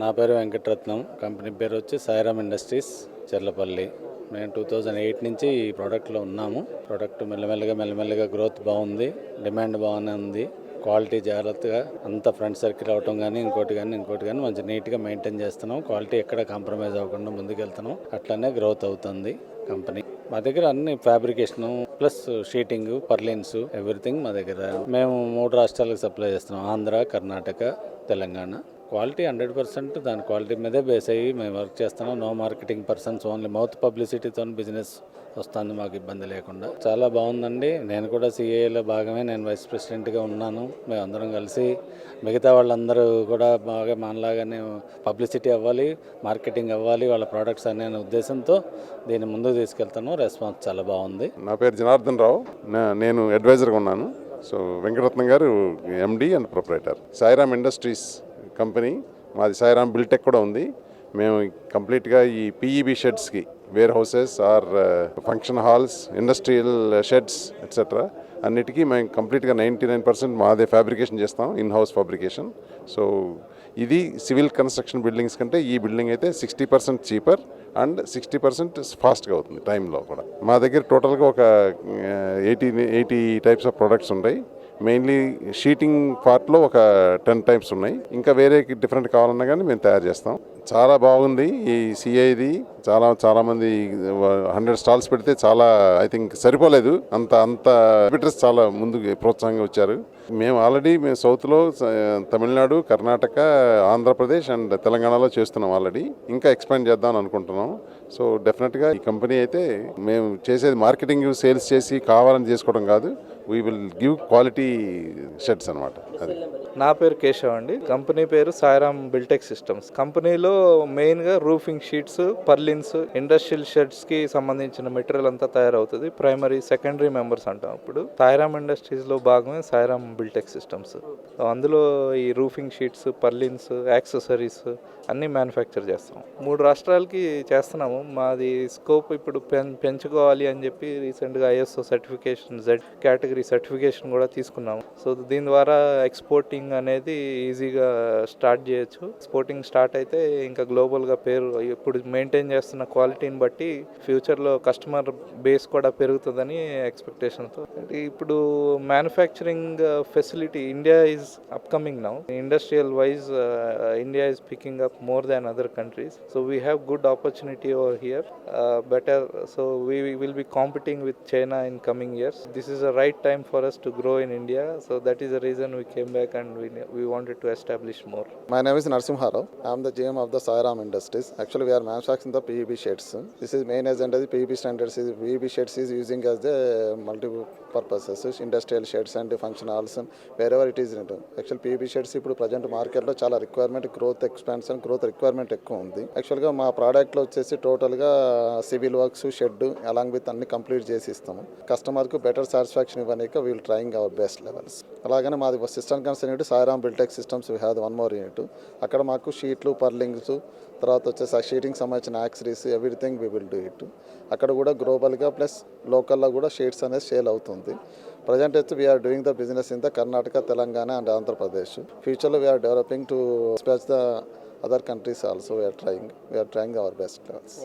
నా పేరు వెంకటరత్నం. కంపెనీ పేరు వచ్చి సాయిరామ్ ఇండస్ట్రీస్ చెర్లపల్లి. మేము టూ థౌజండ్ ఎయిట్ నుంచి ఈ ప్రోడక్ట్లో ఉన్నాము. ప్రోడక్ట్ మెల్లమెల్లగా మెల్లమెల్లగా గ్రోత్ బాగుంది. డిమాండ్ బాగానే ఉంది. క్వాలిటీ జాగ్రత్తగా అంత ఫ్రంట్ సర్కిల్ అవటం కానీ ఇంకోటి కానీ ఇంకోటి కానీ మంచి నీట్గా మెయింటైన్ చేస్తున్నాం. క్వాలిటీ ఎక్కడ కాంప్రమైజ్ అవ్వకుండా ముందుకెళ్తున్నాం. అట్లనే గ్రోత్ అవుతుంది కంపెనీ. మా దగ్గర అన్ని fabrication plus sheeting purlins everything మా దగ్గర. మేము మూడు రాష్ట్రాలకు సప్లై చేస్తున్నాం. Andhra Karnataka Telangana. Quality hundred percent దాని క్వాలిటీ మీదే బేస్ అయ్యి మేము వర్క్ చేస్తున్నాం. No marketing persons only mouth పబ్లిసిటీతో business వస్తుంది మాకు ఇబ్బంది లేకుండా. చాలా బాగుందండి. నేను కూడా సిఏలో భాగమే నేను వైస్ ప్రెసిడెంట్గా ఉన్నాను. మేమందరం కలిసి మిగతా వాళ్ళందరూ కూడా బాగా మనలాగానే పబ్లిసిటీ అవ్వాలి మార్కెటింగ్ అవ్వాలి వాళ్ళ ప్రొడక్ట్స్ అనే ఉద్దేశంతో దీన్ని ముందుకు తీసుకెళ్తాను. రెస్పాన్స్ చాలా బాగుంది. నా పేరు జనార్దన్ రావు. నేను అడ్వైజర్గా ఉన్నాను. So Venkataratnam garu MD and proprietor Sairam industries company. మాది సాయిరామ్ బిల్టెక్ కూడా ఉంది. మేము కంప్లీట్గా ఈ PEB షెడ్స్కి warehouses or function halls industrial sheds etcetera అన్నిటికీ మేము కంప్లీట్గా నైంటీ నైన్ పర్సెంట్ మాదే ఫ్యాబ్రికేషన్ చేస్తాం ఇన్ హౌస్ ఫ్యాబ్రికేషన్. సో ఇది సివిల్ కన్స్ట్రక్షన్ బిల్డింగ్స్ కంటే ఈ బిల్డింగ్ అయితే sixty percent cheaper and sixty percent ఫాస్ట్గా అవుతుంది టైంలో కూడా. మా దగ్గర టోటల్గా ఒక eighty eighty types of products ఉన్నాయి మెయిన్లీ షీటింగ్ పార్ట్లో ఒక టెన్ టైప్స్ ఉన్నాయి. ఇంకా వేరే డిఫరెంట్ కావాలన్నా కానీ మేము తయారు చేస్తాం. చాలా బాగుంది ఈ సిఐది చాలా చాలామంది హండ్రెడ్ స్టాల్స్ పెడితే చాలా ఐ థింక్ సరిపోలేదు. అంత అంత ఎగ్జిబిటర్స్ చాలా ముందుకు ప్రోత్సాహంగా వచ్చారు. మేము ఆల్రెడీ మేము సౌత్లో తమిళనాడు కర్ణాటక ఆంధ్రప్రదేశ్ అండ్ తెలంగాణలో చేస్తున్నాం ఆల్రెడీ. ఇంకా ఎక్స్పాండ్ చేద్దాం అనుకుంటున్నాం. సో డెఫినెట్గా ఈ కంపెనీ అయితే మేము చేసేది మార్కెటింగ్ సేల్స్ చేసి కావాలని చేసుకోవడం కాదు. We will give quality shirts అనమాట అది. నా పేరు కేశవ్ అండి. కంపెనీ పేరు సాయిరామ్ బిల్టెక్ సిస్టమ్స్. కంపెనీలో మెయిన్గా రూఫింగ్ షీట్స్ పర్లిన్స్ ఇండస్ట్రియల్ షెడ్స్కి సంబంధించిన మెటీరియల్ అంతా తయారవుతుంది. ప్రైమరీ సెకండరీ మెంబర్స్ అంటాం ఇప్పుడు. సాయిరామ్ ఇండస్ట్రీస్లో భాగమే సాయిరామ్ బిల్టెక్ సిస్టమ్స్. అందులో ఈ రూఫింగ్ షీట్స్ పర్లిన్స్ యాక్సెసరీస్ అన్నీ మ్యానుఫ్యాక్చర్ చేస్తాం. మూడు రాష్ట్రాలకి చేస్తున్నాము. మాది స్కోప్ ఇప్పుడు పెంచుకోవాలి అని చెప్పి రీసెంట్గా ISO certification Z category certification కూడా తీసుకున్నాము. సో దీని ద్వారా ఎక్స్పోర్టింగ్ అనేది ఈజీగా స్టార్ట్ చేయొచ్చు. ఎక్స్పోర్టింగ్ స్టార్ట్ అయితే ఇంకా గ్లోబల్గా పేరు ఇప్పుడు మెయింటైన్ చేస్తున్న క్వాలిటీని బట్టి ఫ్యూచర్లో కస్టమర్ బేస్ కూడా పెరుగుతుందని ఎక్స్పెక్టేషన్తో అంటే ఇప్పుడు manufacturing facility India is upcoming now industrial wise India is picking up more than other countries so we have good opportunity over here better so we will be competing with China in coming years this is a right time for us to grow in India so that is the reason we came back and we, we wanted to establish more My name is Narsimha Rao. I am the GM of the Sairam Industries. Actually, we are manufacturing the PEB shades. This is main agenda. The PEB standards is PEB shades is using as the multiple purposes, industrial shades and function halls and wherever it is. into. Actually, PEB shades ఇప్పుడు present మార్కెట్లో చాలా requirement growth expansion growth requirement ఎక్కువ ఉంది యాక్చువల్గా మా ప్రోడక్ట్లో వచ్చేసి టోటల్గా civil works shed along with అన్ని కంప్లీట్ చేసి ఇస్తాము కస్టమర్కు బెటర్ సాటిస్ఫాక్షన్ ఇవ్వడానికి we'll trying our best levels అలాగనే మాది system concern unit Sairam Biltech systems we have one more unit అక్కడ మాకు షీట్లు పర్లింగ్స్ తర్వాత వచ్చేసి ఆ షీటింగ్ సంబంధించిన accessories everything we will do it అక్కడ కూడా గ్లోబల్గా ప్లస్ లోకల్లో కూడా షీట్స్ అనేది సేల్ అవుతుంది. ప్రజెంట్ అయితే we are doing the business in the Karnataka Telangana and Andhra Pradesh ఫ్యూచర్లో we are developing to speech the other countries also we are trying we are trying our best levels